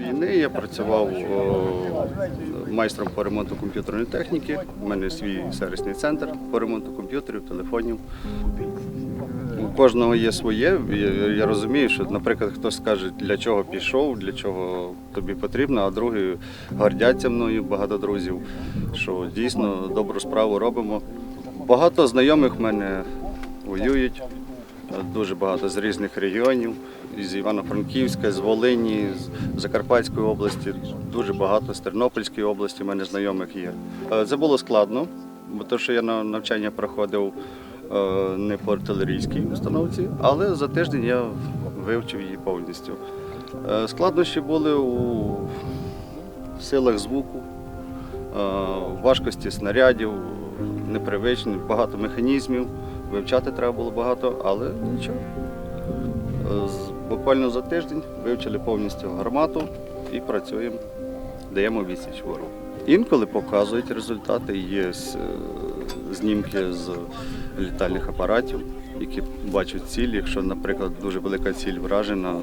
війни я працював о, майстром по ремонту комп'ютерної техніки. У мене свій сервісний центр по ремонту комп'ютерів, телефонів. У кожного є своє. Я, розумію, що, наприклад, хтось скаже, для чого пішов, для чого тобі потрібно, а другі гордяться мною, багато друзів, що дійсно добру справу робимо. Багато знайомих в мене воюють, дуже багато з різних регіонів, з Івано-Франківська, з Волині, з Закарпатської області, дуже багато з Тернопільської області в мене знайомих є. Е, Це було складно, бо то, що я на навчання проходив е, не по артилерійській установці, але за тиждень я вивчив її повністю. Е, Складнощі були у силах звуку, важкості снарядів, непривичні, багато механізмів. Вивчати треба було багато, але нічого. Е, Буквально за тиждень вивчили повністю гармату і працюємо, даємо відсіч ворогу. Інколи показують результати, є е, знімки з літальних апаратів, які бачать ціль. Якщо, наприклад, дуже велика ціль вражена, е,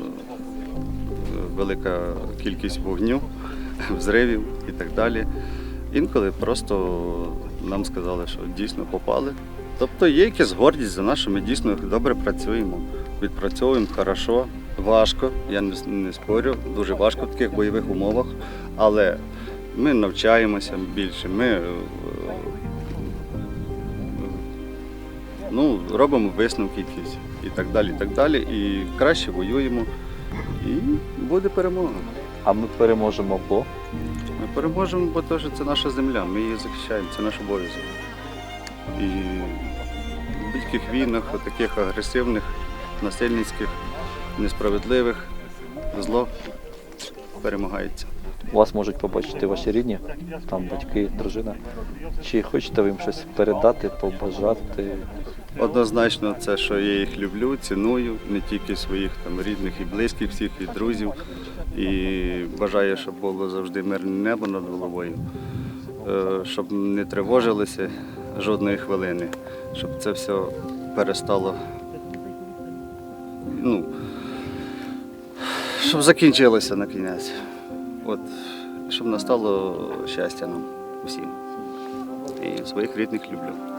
велика кількість вогню, взривів і так далі. Інколи просто нам сказали, що дійсно попали. Тобто є якась гордість за нас, що ми дійсно добре працюємо, відпрацьовуємо хорошо, важко, я не, спорю, дуже важко в таких бойових умовах, але ми навчаємося більше, ми е, ну, робимо висновки якісь і так далі, і так далі. І краще воюємо, і буде перемога. А ми переможемо, бо Ми переможемо, бо то, що це наша земля, ми її захищаємо, це наш обов'язок. І будь-яких війнах, таких агресивних, насильницьких, несправедливих, зло перемагається. вас можуть побачити ваші рідні, там батьки, дружина. Чи хочете ви їм щось передати, побажати? Однозначно, це, що я їх люблю, ціную, не тільки своїх там рідних і близьких, всіх і друзів. І бажаю, щоб було завжди мирне небо над головою, е, щоб не тривожилися жодної хвилини, щоб це все перестало. Ну, щоб закінчилося на кінець. От, щоб настало щастя нам усім. І своїх рідних люблю.